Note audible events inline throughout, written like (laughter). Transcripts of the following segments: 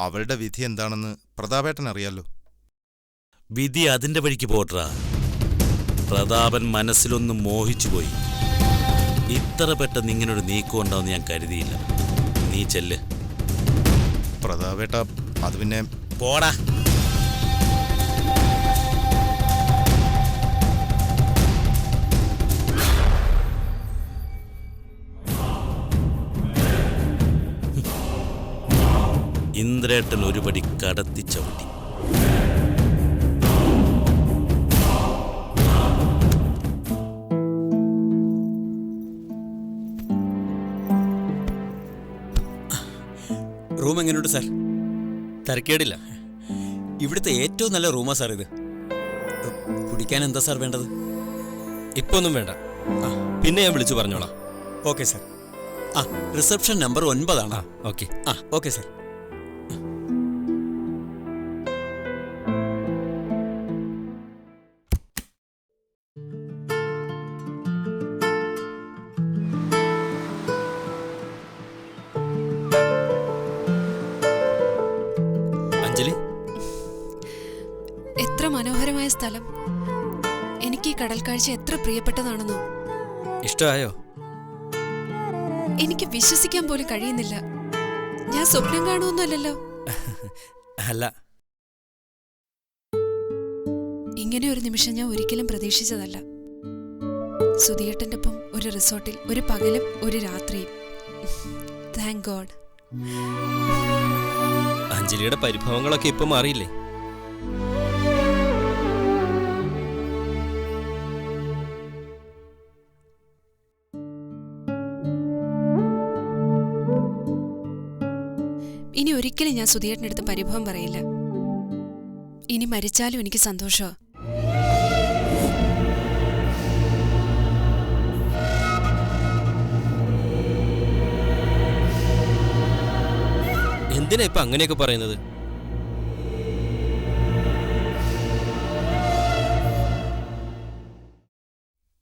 അവളുടെ വിധി എന്താണെന്ന് പ്രതാപേട്ടൻ അറിയാലോ? വിധി അതിന്റെ വഴിക്ക് പോട്ടാ പ്രതാപൻ മനസ്സിലൊന്ന് മോഹിച്ചുപോയി. ഇത്ര പെട്ടെന്ന് ഇങ്ങനൊരു നീക്കം ഉണ്ടാവുമെന്ന് ഞാൻ കരുതിയില്ല. നീ ചെല്ല്. പ്രതാപേട്ട അത് പിന്നെ പോടാ. ഇന്ദ്രേട്ടൻ ഒരുപടി കടത്തി ചവിട്ടി. റൂം എങ്ങനെയുണ്ട് സാർ? തിരക്കേടില്ല. ഇവിടുത്തെ ഏറ്റവും നല്ല റൂമാ സാർ ഇത്. കുടിക്കാൻ എന്താ സാർ വേണ്ടത്? ഇപ്പൊ ഒന്നും വേണ്ട. ആ, പിന്നെ ഞാൻ വിളിച്ചു പറഞ്ഞോളാം. Okay sir. ആ റിസപ്ഷൻ നമ്പർ ഒൻപതാണ്. ആ ഓക്കെ. ആ ഓക്കെ സാർ. അഞ്ജലി? എത്ര മനോഹരമായ സ്ഥലം. എനിക്ക് ഈ കടൽ കാഴ്ച എത്ര പ്രിയപ്പെട്ടതാണെന്നോ. ഇഷ്ടമായോ? എനിക്ക് വിശ്വസിക്കാൻ പോലും കഴിയുന്നില്ല. ഞാൻ സ്വപ്നം കാണുമെന്നല്ലോ അല്ല. ഇങ്ങനെ ഒരു നിമിഷം ഞാൻ ഒരിക്കലും പ്രതീക്ഷിച്ചതല്ല. സുധിയേട്ടന്റെ ഒപ്പം ഒരു റിസോർട്ടിൽ ഒരു പകലും ഒരു രാത്രിയും. താങ്ക് ഗോഡ് അഞ്ജലിയുടെ പരിഭവങ്ങളൊക്കെ ഇപ്പൊ മാറിയില്ലേ? ഇനി ഒരിക്കലും ഞാൻ സുധീരന്റെ അടുത്ത് പരിഭവം പറയില്ല. ഇനി മരിച്ചാലും എനിക്ക് സന്തോഷമാ. എന്തിനാ ഇപ്പൊ അങ്ങനെയൊക്കെ പറയുന്നത്?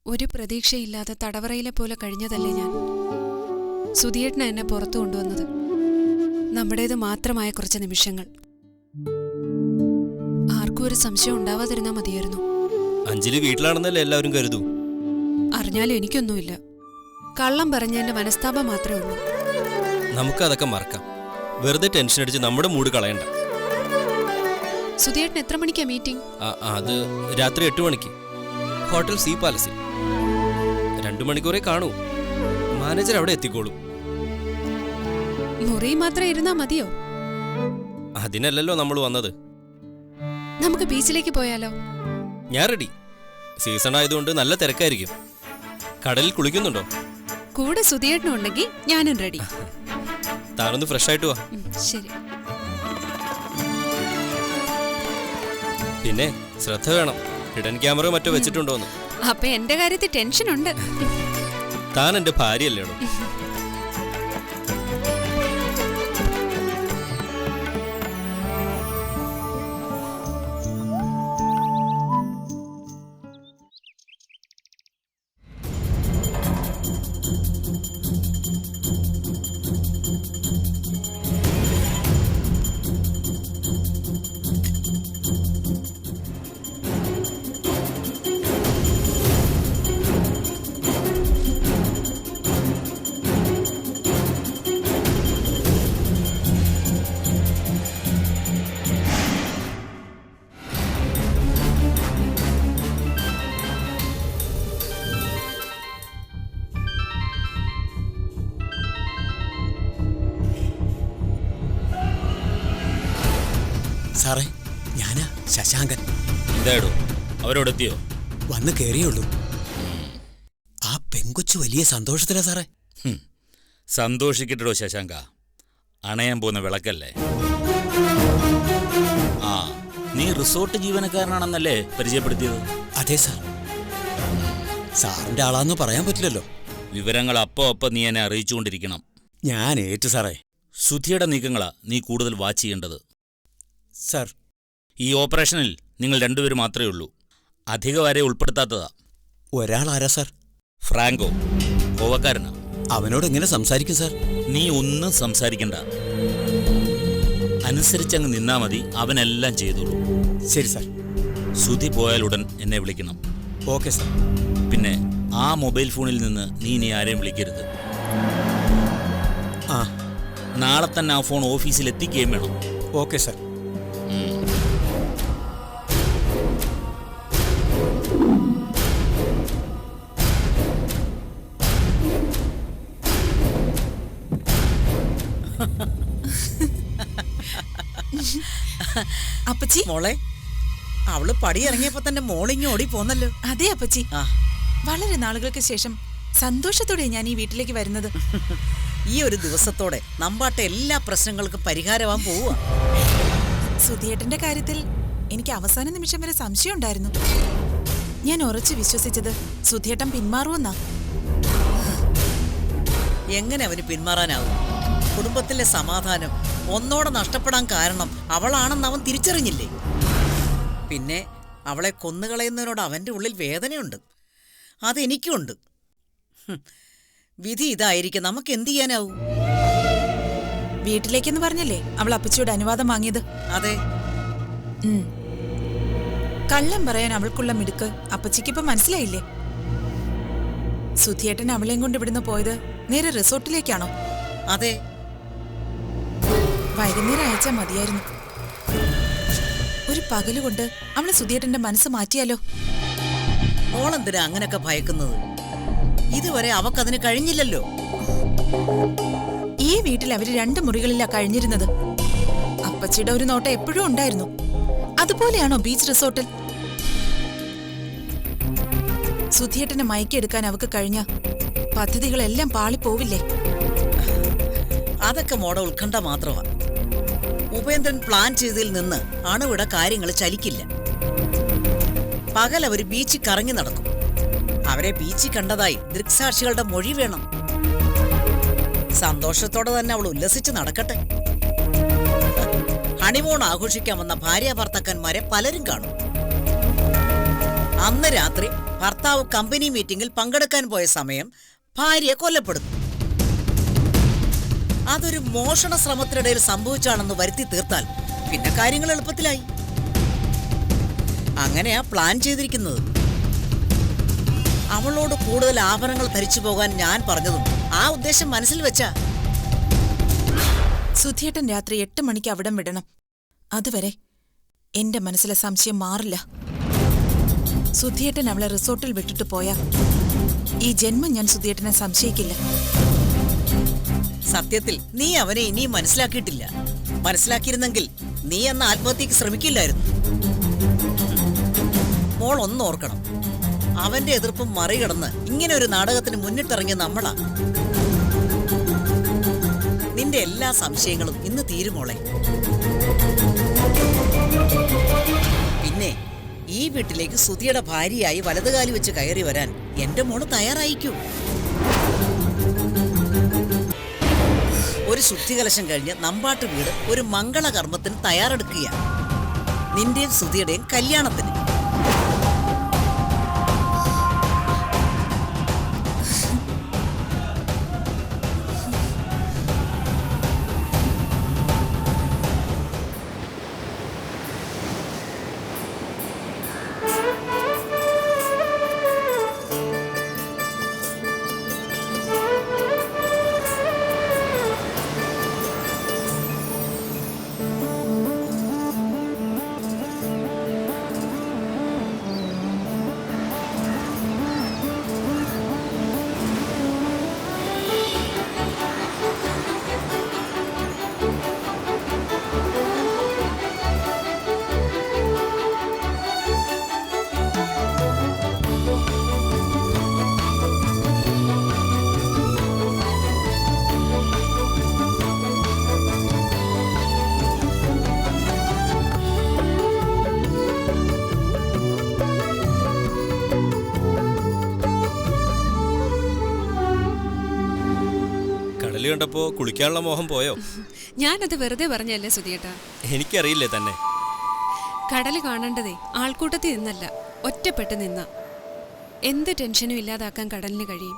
ഒരു പ്രതീക്ഷയില്ലാതെ തടവറയിലെ പോലെ കഴിഞ്ഞതല്ലേ ഞാൻ? സുധിയേട്ടന എന്നെ പുറത്തു കൊണ്ടുവന്നത്. നമ്മുടേത് മാത്രമായ കുറച്ച് നിമിഷങ്ങൾ. ആർക്കും ഒരു സംശയം ഉണ്ടാവാതിരുന്നാ മതിയായിരുന്നു. അഞ്ജലി വീട്ടിലാണെന്നല്ലേ എല്ലാവരും കരുതൂ. അറിഞ്ഞാലും എനിക്കൊന്നുമില്ല. കള്ളം പറഞ്ഞ എന്റെ മനസ്താപം മാത്രമേ ഉള്ളൂ. നമുക്കതൊക്കെ മറക്കാം. വെറുതെ ടെൻഷൻ അടിച്ച് നമ്മുടെ മൂഡ് കളയണ്ട. സുധിയേട്ടൻ എത്ര മണിക്കാ മീറ്റിംഗ് അത് രാത്രി എട്ട് മണിക്ക്. ഹോട്ടൽ സീ പാലസിൽ. രണ്ടു മണിക്കൂറേ കാണൂ. മാനേജർ അവിടെ എത്തിക്കോളും. മുറി മാത്രം ഇരുന്നാ മതിയോ? അതിനല്ലല്ലോ നമ്മൾ വന്നത്. നമുക്ക് ബീച്ചിലേക്ക് പോയാലോ? ഞാൻ റെഡി സീസൺ ആയതുകൊണ്ട് നല്ല തിരക്കായിരിക്കും. കടലിൽ കുളിക്കുന്നുണ്ടോ? കൂടെ സുധിയേട്ടനും ഉണ്ടെങ്കിൽ ഞാനും റെഡി (laughs) താനൊന്ന് ഫ്രഷ് ആയിട്ട് വാ ശരി. പിന്നെ ശ്രദ്ധ വേണം. ഹിഡൻ ക്യാമറ മറ്റോ വെച്ചിട്ടുണ്ടോന്ന്. അപ്പൊ എന്റെ കാര്യത്തിൽ ടെൻഷൻ ഉണ്ട് താൻ എന്റെ ഭാര്യയല്ലേടോ? സാറേ ഞാനാ ശശാങ്കൻ. എന്തായിടോ അവരോടെത്തിയോ? വന്ന് കയറിയുള്ളൂ ആ പെങ്കൊച്ചു വലിയ സന്തോഷത്തിലാ സാറേ. സന്തോഷിക്കട്ടോ ശശാങ്ക. അണയാൻ പോകുന്ന വിളക്കല്ലേ? ആ നീ റിസോർട്ട് ജീവനക്കാരനാണെന്നല്ലേ പരിചയപ്പെടുത്തിയത്? അതെ സാർ. സാറിന്റെ ആളാന്ന് പറയാൻ പറ്റില്ലല്ലോ. വിവരങ്ങൾ അപ്പോ അപ്പൊ നീ എന്നെ അറിയിച്ചുകൊണ്ടിരിക്കണം. ഞാൻ ഏറ്റു സാറേ. സുധിയുടെ നീക്കങ്ങളാ നീ കൂടുതൽ വാച്ച് ചെയ്യേണ്ടത്. സാർ. ഈ ഓപ്പറേഷനിൽ നിങ്ങൾ രണ്ടുപേരും മാത്രമേ ഉള്ളൂ. അധികം വരെ ഉൾപ്പെടുത്താത്തതാ. ഒരാൾ ആരാ സർ? ഫ്രാങ്കോ ഗോവക്കാരനാ അവനോട് എങ്ങനെ സംസാരിക്കും സർ? നീ ഒന്നും സംസാരിക്കണ്ട. അനുസരിച്ചങ്ങ് നിന്നാ മതി അവനെല്ലാം ചെയ്തോളൂ. ശരി സാർ. സുധി ഉടൻ എന്നെ വിളിക്കണം. Okay sir. പിന്നെ ആ മൊബൈൽ ഫോണിൽ നിന്ന് നീ ഇനി ആരെയും വിളിക്കരുത്. ആ. നാളെ തന്നെ ആ ഫോൺ ഓഫീസിൽ എത്തിക്കുകയും വേണം. Okay sir. അപ്പച്ചി? മോളെ അവൾ പടി ഇറങ്ങിയപ്പോ തന്നെ മോളിങ്ങി ഓടി പോന്നല്ലോ. അതെ അപ്പച്ചി. വളരെ നാളുകൾക്ക് ശേഷം സന്തോഷത്തോടെ ഞാൻ ഈ വീട്ടിലേക്ക് വരുന്നത്. (laughs) ഈ ഒരു ദിവസത്തോടെ നമ്പാട്ട എല്ലാ പ്രശ്നങ്ങൾക്കും പരിഹാരമാവാൻ പോവുക. സുധിയേട്ടന്റെ കാര്യത്തിൽ എനിക്ക് അവസാന നിമിഷം വരെ സംശയം ഉണ്ടായിരുന്നു. ഞാൻ ഉറച്ചു വിശ്വസിച്ചത് സുധിയേട്ടൻ പിന്മാറുമെന്നാ. എങ്ങനെ അവന് പിന്മാറാനാവും? കുടുംബത്തിലെ സമാധാനം ഒന്നോടെ നഷ്ടപ്പെടാൻ കാരണം അവളാണെന്ന് അവൻ തിരിച്ചറിഞ്ഞില്ലേ? പിന്നെ അവളെ കൊന്നുകളയുന്നതിനോട് അവന്റെ ഉള്ളിൽ വേദനയുണ്ട്. അതെനിക്കുണ്ട്. വിധി ഇതായിരിക്കും. നമുക്ക് എന്ത് ചെയ്യാനാവും? വീട്ടിലേക്കെന്ന് പറഞ്ഞല്ലേ? അവൾ അപ്പച്ചിയുടെ അനുവാദം വാങ്ങിയത്. അതെ. കള്ളം പറയാൻ അവൾക്കുള്ള മിടുക്ക് അപ്പച്ചിക്കിപ്പോ മനസ്സിലായില്ലേ? സുധിയേട്ടൻ അവളെയും കൊണ്ട് ഇവിടുന്ന് പോയത് നേരെ റിസോർട്ടിലേക്കാണോ? അതെ. വൈകുന്നേരം അയച്ചാൽ മതിയായിരുന്നു. ഒരു പകലുകൊണ്ട് കൊണ്ട് അവൾ സുധിയേട്ടന്റെ മനസ്സ് മാറ്റിയാലോ? ഓളെന്തിനാ അങ്ങനൊക്കെ ഭയക്കുന്നത്? ഇതുവരെ അവക്കതിന് കഴിഞ്ഞില്ലല്ലോ. ഈ വീട്ടിൽ അവർ രണ്ട് മുറികളിലാ കഴിഞ്ഞിരുന്നത്. അപ്പച്ചിയുടെ ഒരു നോട്ടം എപ്പോഴും ഉണ്ടായിരുന്നു. അതുപോലെയാണോ ബീച്ച് റിസോർട്ടിൽ? സുധിയേട്ടനെ മയക്കെടുക്കാൻ അവക്ക് കഴിഞ്ഞ പദ്ധതികളെല്ലാം പാളിപ്പോവില്ലേ? അതൊക്കെ മോടെ ഉത്കണ്ഠ മാത്രമാ. ഉപേന്ദ്രൻ പ്ലാൻ ചെയ്തതിൽ നിന്ന് അണുവിടെ കാര്യങ്ങൾ ചലിക്കില്ല. പകൽ അവർ ബീച്ചിൽ കറങ്ങി നടക്കും. അവരെ ബീച്ചിൽ കണ്ടതായി ദൃക്സാക്ഷികളുടെ മൊഴി വേണം. സന്തോഷത്തോടെ തന്നെ അവൾ ഉല്ലസിച്ച് നടക്കട്ടെ. ഹണിമൂൺ ആഘോഷിക്കാൻ വന്ന ഭാര്യ ഭർത്താക്കന്മാരെ പലരും കാണും. അന്ന് രാത്രി ഭർത്താവ് കമ്പനി മീറ്റിംഗിൽ പങ്കെടുക്കാൻ പോയ സമയം ഭാര്യ കൊല്ലപ്പെടുന്നു അതൊരു മോഷണ ശ്രമത്തിനിടയിൽ സംഭവിച്ചാണെന്ന് വരുത്തി തീർത്താൽ പിന്നെ കാര്യങ്ങൾ എളുപ്പത്തിലായി. അങ്ങനെയാ പ്ലാൻ ചെയ്തിരിക്കുന്നത്. അവളോട് കൂടുതൽ ആഭരണങ്ങൾ ധരിച്ചു പോകാൻ ഞാൻ പറഞ്ഞതും ആ ഉദ്ദേശം മനസ്സിൽ വെച്ചാ. സുധിയേട്ടൻ രാത്രി എട്ട് മണിക്ക് അവിടം വിടണം. അതുവരെ എന്റെ മനസ്സിലെ സംശയം മാറില്ല. സുധിയേട്ടൻ അവളെ റിസോർട്ടിൽ വിട്ടിട്ട് പോയാ. ഈ ജന്മം ഞാൻ സുധിയേട്ടനെ സംശയിക്കില്ല. സത്യത്തിൽ നീ അവനെ ഇനിയും മനസ്സിലാക്കിയിട്ടില്ല. മനസ്സിലാക്കിയിരുന്നെങ്കിൽ നീ അന്ന് ആത്മഹത്യക്ക് ശ്രമിക്കില്ലായിരുന്നു. മോൾ ഒന്ന് ഓർക്കണം. അവന്റെ എതിർപ്പും മറികടന്ന് ഇങ്ങനെ ഒരു നാടകത്തിന് മുന്നിട്ടിറങ്ങിയ നമ്മളാ. നിന്റെ എല്ലാ സംശയങ്ങളും ഇന്ന് തീരുമോളെ പിന്നെ ഈ വീട്ടിലേക്ക് സുധിയുടെ ഭാര്യയായി വലതുകാലി വെച്ച് കയറി വരാൻ എന്റെ മോൾ തയ്യാറായിക്കൂ ഒരു ശുദ്ധികലശം കഴിഞ്ഞ് നമ്പാട്ട് വീട് ഒരു മംഗളകർമ്മത്തിന് തയ്യാറെടുക്കുകയാണ്. നിന്റെയും സുധിയുടെയും കല്യാണത്തിന്. കണ്ടപ്പോ കുളിക്കാനുള്ള മോഹം പോയോ? ഞാനത് വെറുതെ പറഞ്ഞല്ലേ സുധിയേട്ടാ? എനിക്കറിയില്ലേ തന്നെ. കടൽ കാണേണ്ടതേ ആൾക്കൂട്ടത്തിൽ നിന്നല്ല ഒറ്റപ്പെട്ട് നിന്ന. എന്ത് ടെൻഷനും ഇല്ലാതാക്കാൻ കടലിന് കഴിയും?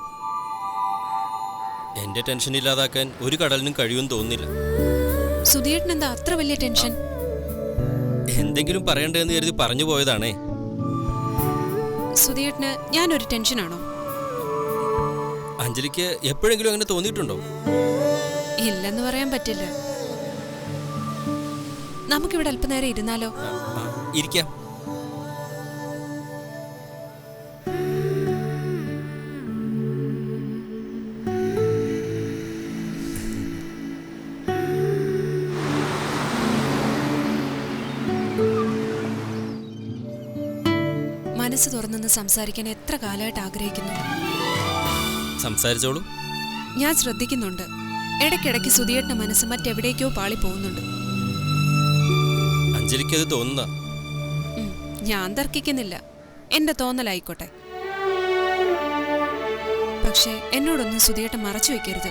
എന്റെ ടെൻഷൻ ഇല്ലാതാക്കാൻ ഒരു കടലിനും കഴിയുമെന്ന് തോന്നില്ല സുധിയേട്ടൻ എന്താ അത്ര വലിയ ടെൻഷൻ? എന്തെങ്കിലും പറയണ്ടെന്ന് കരുതി പറഞ്ഞു പോയതാണേ. സുധിയേട്ടന് ഞാനൊരു ടെൻഷനാണോ? അഞ്ജലിക്ക് എപ്പോഴെങ്കിലും അങ്ങനെ തോന്നിയിട്ടുണ്ടോ? ഇല്ലെന്ന് പറയാൻ പറ്റില്ല. നമുക്കിവിടെ അല്പനേരം ഇരുന്നാലോ? ഇരിക്കാം. മനസ്സ് തുറന്നെന്ന് സംസാരിക്കാൻ എത്ര കാലമായിട്ട് ആഗ്രഹിക്കുന്നു? സംസാരിച്ചോളൂ. ഞാൻ ശ്രദ്ധിക്കുന്നുണ്ട്. ഇടയ്ക്കിടയ്ക്ക് സുധിയേട്ട മനസ്സ് മറ്റെവിടേക്കോ പാളി പോകുന്നുണ്ട് അഞ്ജലിക്ക് അത് തോന്നുന്ന ഞാൻ തർക്കിക്കുന്നില്ല. എന്റെ തോന്നലായിക്കോട്ടെ. പക്ഷേ എന്നോടൊന്നും സുധിയേട്ടൻ മറച്ചു വെക്കരുത്.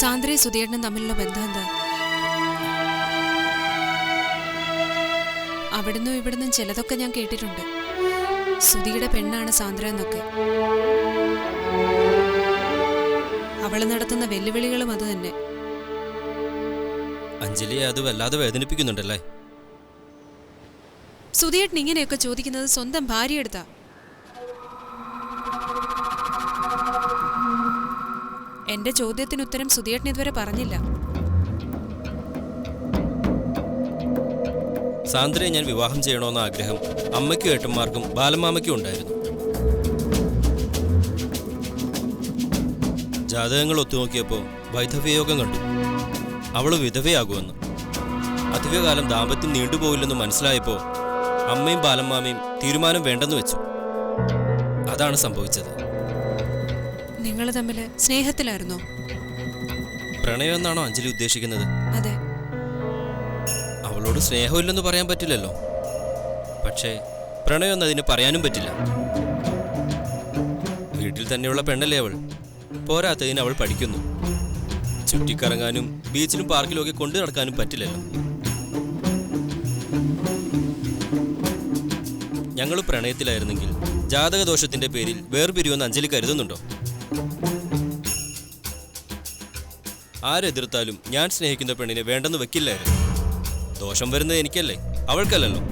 സാന്ദ്രയും സുധിയേട്ടനും തമ്മിലുള്ള ബന്ധം എന്താ? അവിടുന്നും ഇവിടുന്നും ചിലതൊക്കെ ഞാൻ കേട്ടിട്ടുണ്ട്. സുധിയുടെ പെണ്ണാണ് സാന്ദ്ര എന്നൊക്കെ. അവൾ നടത്തുന്ന വെല്ലുവിളികളും അത് തന്നെ. അഞ്ജലിയെ അത് വല്ലാതെ വേദനിപ്പിക്കുന്നുണ്ടല്ലേ? സുധിയേട്ടൻ ഇങ്ങനെയൊക്കെ ചോദിക്കുന്നത് സ്വന്തം ഭാര്യ എടുത്താ എന്റെ ചോദ്യത്തിന് ഉത്തരം സുധിയേട്ടൻ ഇതുവരെ പറഞ്ഞില്ല. സാന്ദ്രയെ ഞാൻ വിവാഹം ചെയ്യണമെന്ന ആഗ്രഹം അമ്മയ്ക്കും ഏട്ടന്മാർക്കും ബാലമാമയ്ക്കും ഉണ്ടായിരുന്നു. ജാതകങ്ങൾ ഒത്തുനോക്കിയപ്പോൾ വൈധവ്യയോഗം കണ്ടു. അവൾ വിധവയാകുമെന്ന്. അധികകാലം ദാമ്പത്യം നീണ്ടുപോകില്ലെന്ന് മനസ്സിലായപ്പോൾ അമ്മയും ബാലമാമയും തീരുമാനം വേണ്ടെന്ന് വെച്ചു. അതാണ് സംഭവിച്ചത്. നിങ്ങൾ തമ്മിൽ സ്നേഹത്തിലായിരുന്നോ? പ്രണയം എന്നാണോ അഞ്ജലി ഉദ്ദേശിക്കുന്നത്? അതെ. അവളോട് സ്നേഹമില്ലെന്ന് പറയാൻ പറ്റില്ലല്ലോ. പക്ഷേ പ്രണയം അതിന് പറയാനും പറ്റില്ല. വീട്ടിൽ തന്നെയുള്ള പെണ്ണല്ലേ അവൾ? പോരാത്തതിന് അവൾ പഠിക്കുന്നു. ചുറ്റിക്കറങ്ങാനും ബീച്ചിലും പാർക്കിലും ഒക്കെ കൊണ്ടു നടക്കാനും പറ്റില്ലല്ലോ. ഞങ്ങൾ പ്രണയത്തിലായിരുന്നെങ്കിൽ ജാതകദോഷത്തിന്റെ പേരിൽ വേർപിരിവെന്ന് അഞ്ജലി കരുതുന്നുണ്ടോ? ആരെതിർത്താലും ഞാൻ സ്നേഹിക്കുന്ന പെണ്ണിനെ വേണ്ടെന്ന് വെക്കില്ലായിരുന്നു. ദോഷം വരുന്നത് എനിക്കല്ലേ? അവൾക്കല്ലല്ലോ.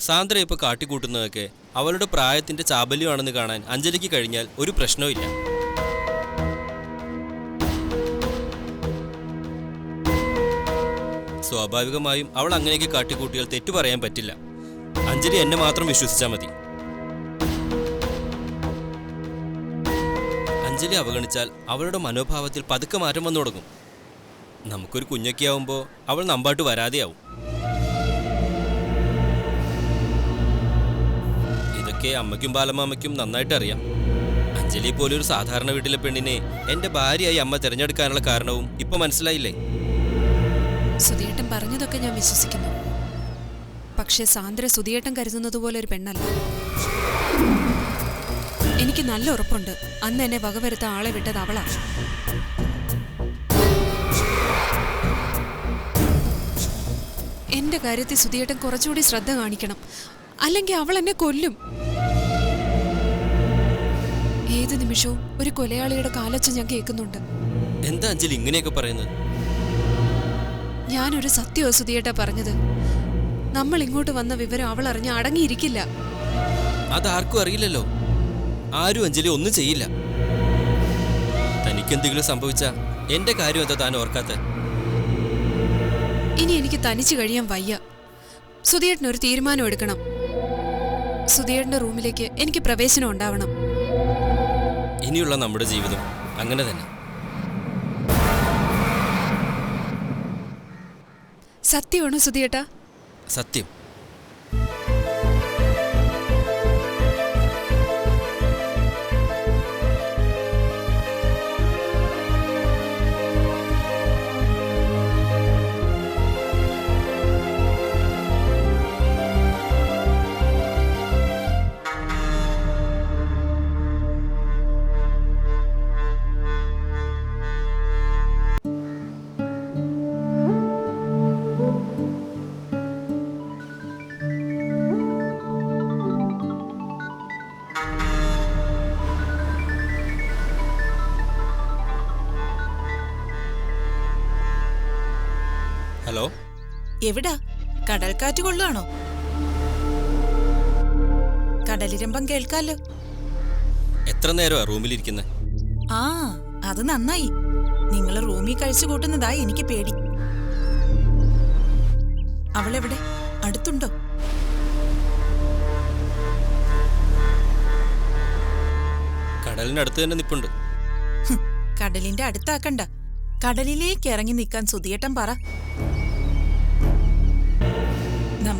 സാന്ദ്ര ഇപ്പൊ കാട്ടിക്കൂട്ടുന്നതൊക്കെ അവളുടെ പ്രായത്തിന്റെ ചാബല്യമാണെന്ന് കാണാൻ അഞ്ജലിക്ക് കഴിഞ്ഞാൽ ഒരു പ്രശ്നവുമില്ല സ്വാഭാവികമായും അവൾ അങ്ങനെയൊക്കെ കാട്ടിക്കൂട്ടിയാൽ തെറ്റു പറയാൻ പറ്റില്ല. അഞ്ജലി എന്നെ മാത്രം വിശ്വസിച്ചാൽ മതി. അഞ്ജലി അവഗണിച്ചാൽ അവളുടെ മനോഭാവത്തിൽ പതുക്കെ മാറ്റം വന്നു തുടങ്ങും നമുക്കൊരു കുഞ്ഞൊക്കെ ആവുമ്പോ അവൾ നമ്പാട്ട് വരാതെയാവും. ഇതൊക്കെ അമ്മയ്ക്കും ബാലമാമയ്ക്കും നന്നായിട്ട് അറിയാം. അഞ്ജലി പോലെ ഒരു സാധാരണ വീട്ടിലെ പെണ്ണിനെ എന്റെ ഭാര്യയായി അമ്മ തിരഞ്ഞെടുക്കാനുള്ള കാരണവും ഇപ്പൊ മനസ്സിലായില്ലേ? സുധിയേട്ടൻ പറഞ്ഞതൊക്കെ ഞാൻ വിശ്വസിക്കുന്നു. പക്ഷേ സാന്ദ്ര സുധിയേട്ടൻ കരുതുന്നത് പോലെ ഒരു പെണ്ണല്ല. എനിക്ക് നല്ല ഉറപ്പുണ്ട്. അന്ന് എന്നെ വകവരുത്ത ആളെ വിട്ടത് അവളാ. എന്റെ കാര്യത്തിൽ സുധിയേട്ടൻ കുറച്ചുകൂടി ശ്രദ്ധ കാണിക്കണം. അല്ലെങ്കിൽ അവൾ എന്നെ കൊല്ലും. ഏത് നിമിഷവും ഒരു കൊലയാളിയുടെ കാലച്ച ഞാൻ കേൾക്കുന്നുണ്ട്. എന്താ അഞ്ജലി ഇങ്ങനെയൊക്കെ പറയുന്നത്? ഞാനൊരു സത്യമോ സുധിയേട്ടാ പറഞ്ഞത്. നമ്മൾ ഇങ്ങോട്ട് വന്ന വിവരം അവൾ അറിഞ്ഞ അടങ്ങിയിരിക്കില്ല. അതാർക്കും അറിയില്ലല്ലോ. ആരും അഞ്ജലി ഒന്നും ചെയ്യില്ല. തനിക്കെന്തെങ്കിലും സംഭവിച്ച എന്റെ കാര്യം എന്താ താൻ ഓർക്കാത്ത? ഇനി എനിക്ക് തനിച്ചു കഴിയാൻ വയ്യ. സുധിയേട്ടന് ഒരു തീരുമാനം എടുക്കണം. സുധിയേട്ടന്റെ റൂമിലേക്ക് എനിക്ക് പ്രവേശനം ഉണ്ടാവണം. ഇനിയുള്ള നമ്മുടെ ജീവിതം അങ്ങനെ തന്നെ. സത്യമാണോ സുധിയേട്ടാ സത്യം. എവിടാ? കടൽക്കാറ്റ് കൊള്ളുകയാണോ കടലിരമ്പം കേൾക്കാലോ. എത്ര നേരമാ റൂമിലിരിക്കുന്നത് ആ അത് നന്നായി. നിങ്ങൾ റൂമിൽ കഴിച്ചു കൂട്ടുന്നതാ എനിക്ക് പേടി. അവളെവിടെ? അടുത്തുണ്ടോ? കടലിനടുത്ത് തന്നെ നിപ്പുണ്ട്. കടലിന്റെ അടുത്താക്കണ്ട. കടലിലേക്ക് ഇറങ്ങി നിൽക്കാൻ സുധിയേട്ടൻ പറ.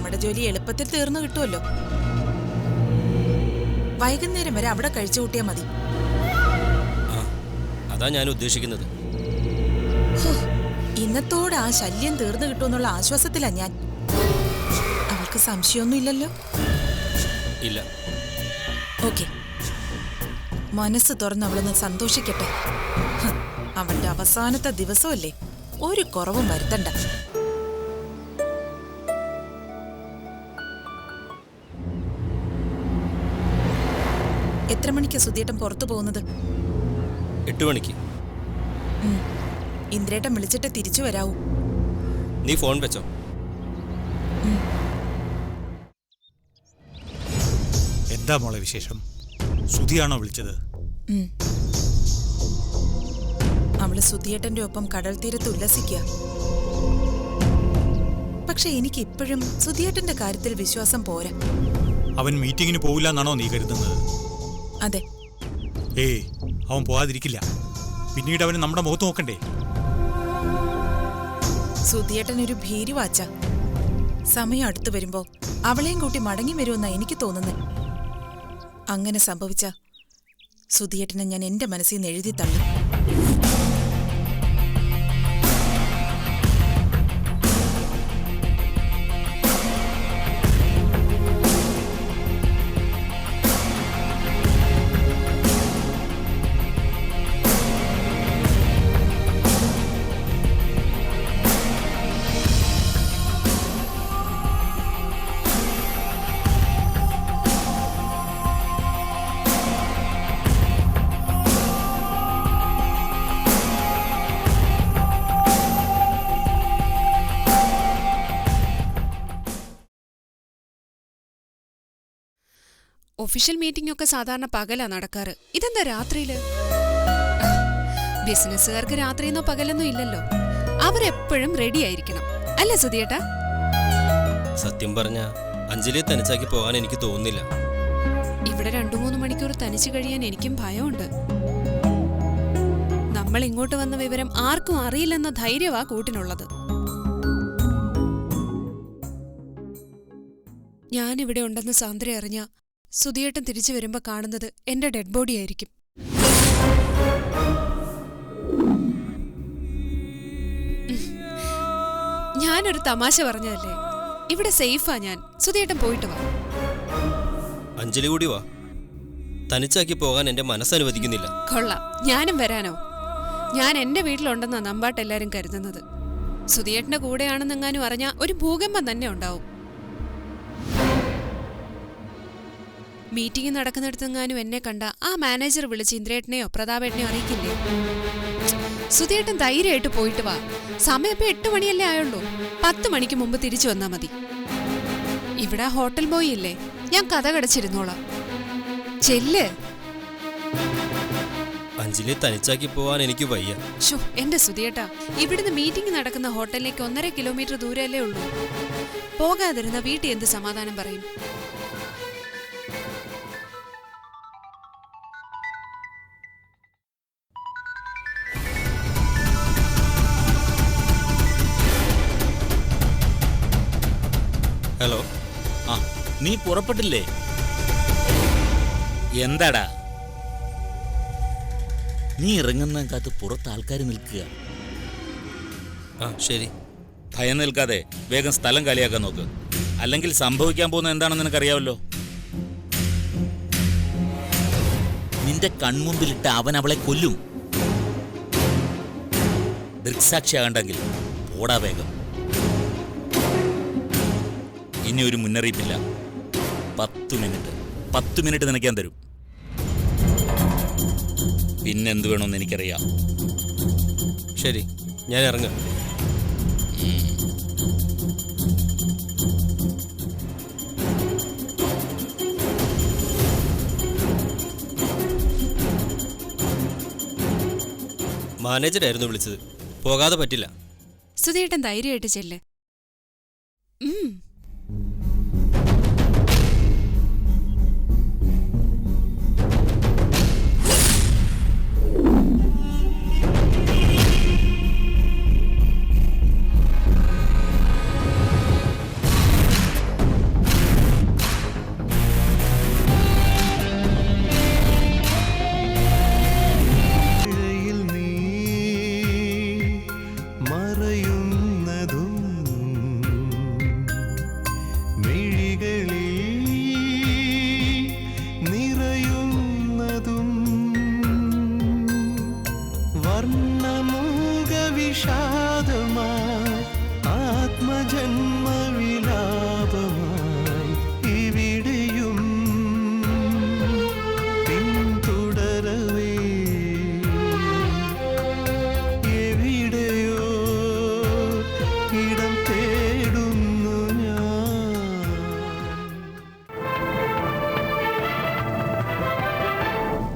നമ്മുടെ ജോലി എളുപ്പത്തിൽ തീർന്നു കിട്ടുമല്ലോ. വൈകുന്നേരം വരെ അവിടെ കഴിച്ചു കൂട്ടിയാ മതി. അതാ ഞാൻ ഉദ്ദേശിക്കുന്നത്. ഇന്നത്തോട് ആ ശല്യം തീർന്നു കിട്ടുമെന്നുള്ള ആശ്വാസത്തിലാ ഞാൻ. അവൾക്ക് സംശയമൊന്നുമില്ലല്ലോ? ഇല്ല. ഓക്കെ. മനസ്സ് തുറന്ന് അവളൊന്ന് സന്തോഷിക്കട്ടെ. അവന്റെ അവളുടെ അവസാനത്തെ ദിവസമല്ലേ? ഒരു കുറവും വരുത്തണ്ട. എത്ര മണിക്കാ സുധിയേട്ടൻ പുറത്തു പോകുന്നത്? എട്ട് മണിക്ക്. ഇന്ദ്രേട്ടൻ വിളിച്ചിട്ട് തിരിച്ചു വരാവൂ. നീ ഫോൺ വെച്ചോ. എന്താ മോളെ വിശേഷം? സുധിയാണോ വിളിച്ചത്. അവൾ സുധിയേട്ടന്റെ ഒപ്പം കടൽ തീരത്ത് ഉല്ലസിക്കുക പക്ഷെ എനിക്ക് ഇപ്പോഴും സുധിയേട്ടന്റെ കാര്യത്തിൽ വിശ്വാസം പോരാ. അവൻ മീറ്റിങ്ങിന് പോവില്ല എന്നാണോ നീ കരുതുന്നത്? അതെ. ഏയ് അവൻ പോവാതിരിക്കില്ല. പിന്നീട് അവന് നമ്മുടെ മുഖത്ത് നോക്കണ്ടേ? സുധിയേട്ടൻ ഒരു ഭീരി വാച്ച. സമയം അടുത്തു വരുമ്പോ അവളെയും കൂട്ടി മടങ്ങി വരുമെന്നാ എനിക്ക് തോന്നുന്നത് അങ്ങനെ സംഭവിച്ച സുധിയേട്ടനെ ഞാൻ എന്റെ മനസ്സിൽ നിന്ന് എഴുതി തള്ളി. ഒഫീഷ്യൽ മീറ്റിംഗ് ഒക്കെ സാധാരണ പകലാ നടക്കാറ്. ഇതെന്താ രാത്രിയിൽ? ബിസിനസ്സുകാർക്ക് രാത്രിയെന്നോ പകലെന്നോ ഇല്ലല്ലോ. അവരെപ്പോഴും റെഡി ആയിരിക്കണം. അല്ലേ സുധിയേട്ടാ? സത്യം പറഞ്ഞ അഞ്ജലിയെ തനിച്ചാക്കി പോകാൻ എനിക്ക് തോന്നുന്നില്ല. ഇവിടെ രണ്ടു മൂന്ന് മണിക്കൂർ തനിച്ചു കഴിയാൻ എനിക്കും ഭയമുണ്ട്. നമ്മൾ ഇങ്ങോട്ട് വന്ന വിവരം ആർക്കും അറിയില്ലെന്ന ധൈര്യവാ കൂട്ടിനുള്ളത്. ഞാനിവിടെ ഉണ്ടെന്ന് സാന്ദ്ര അറിഞ്ഞ സുധിയേട്ടൻ തിരിച്ചു വരുമ്പോ കാണുന്നത് എന്റെ ഡെഡ് ബോഡി ആയിരിക്കും. ഞാനൊരു തമാശ പറഞ്ഞതല്ലേ? ഇവിടെ സേഫാ ഞാൻ. സുധിയേട്ടൻ പോയിട്ട് വാ. അഞ്ജലി കൂടി വാ. തനിച്ചാക്കി പോകാൻ എന്റെ മനസ്സനുവദിക്കുന്നില്ല കൊള്ളാം. ഞാനും വരാനോ? ഞാൻ എന്റെ വീട്ടിലുണ്ടെന്നാ നമ്പാട്ട് എല്ലാരും കരുതുന്നത്. സുധിയേട്ടന്റെ കൂടെയാണെന്നെങ്ങാനും അറിഞ്ഞ ഒരു ഭൂകമ്പം തന്നെ ഉണ്ടാവും. മീറ്റിംഗ് നടക്കുന്നിടത്തെങ്ങാനും എന്നെ കണ്ട ആ മാനേജർ വിളിച്ച് ഇന്ദ്രേട്ടനെയോ പ്രതാപേട്ടനെയോ അറിയിക്കില്ലേ? സുധേട്ടൻ ധൈര്യമായിട്ട് പോയിട്ട് വാ. സമയം ഇപ്പൊ എട്ട് മണിയല്ലേ ആയുള്ളൂ. പത്ത് മണിക്ക് മുമ്പ് തിരിച്ചു വന്നാ മതി. ഇവിടെ ഹോട്ടൽ ബോയ് ഇല്ലേ? ഞാൻ കഥ കടച്ചിരുന്നോളാം. ചെല്ല്. അഞ്ജലിയെ തനിച്ചാക്കി പോവാൻ എനിക്ക് വയ്യ. ഷോ എന്റെ സുധിയേട്ടാ ഇവിടുന്ന് മീറ്റിംഗ് നടക്കുന്ന ഹോട്ടലിലേക്ക് ഒന്നര കിലോമീറ്റർ ദൂരല്ലേ ഉള്ളൂ. പോകാതിരുന്ന വീട്ടിൽ എന്ത് സമാധാനം പറയും? ഹലോ ആ നീ പുറപ്പെട്ടില്ലേ? എന്താടാ? നീ ഇറങ്ങുന്ന കാത്ത് പുറത്ത് ആൾക്കാർ നിൽക്കുക. ആ ശരി. ഭയം നിൽക്കാതെ വേഗം സ്ഥലം കാലിയാക്കാൻ നോക്ക്. അല്ലെങ്കിൽ സംഭവിക്കാൻ പോകുന്ന എന്താണെന്ന് നിനക്കറിയാമല്ലോ? നിന്റെ കൺമുമ്പിലിട്ട് അവൻ അവളെ കൊല്ലും. ദൃക്സാക്ഷിയാകണ്ടെങ്കിൽ പോടാ വേഗം. ഇനി ഒരു മുന്നറിയിപ്പില്ല. പത്ത് മിനിറ്റ്. പത്ത് മിനിറ്റ് നനയ്ക്കാൻ തരും. പിന്നെന്ത് വേണമെന്ന് എനിക്കറിയാം. ശരി ഞാൻ ഇറങ്ങാം. മാനേജറായിരുന്നു വിളിച്ചത്. പോകാതെ പറ്റില്ല. സുധേട്ടൻ ധൈര്യമായിട്ട് ചെല്ല്. ഉം.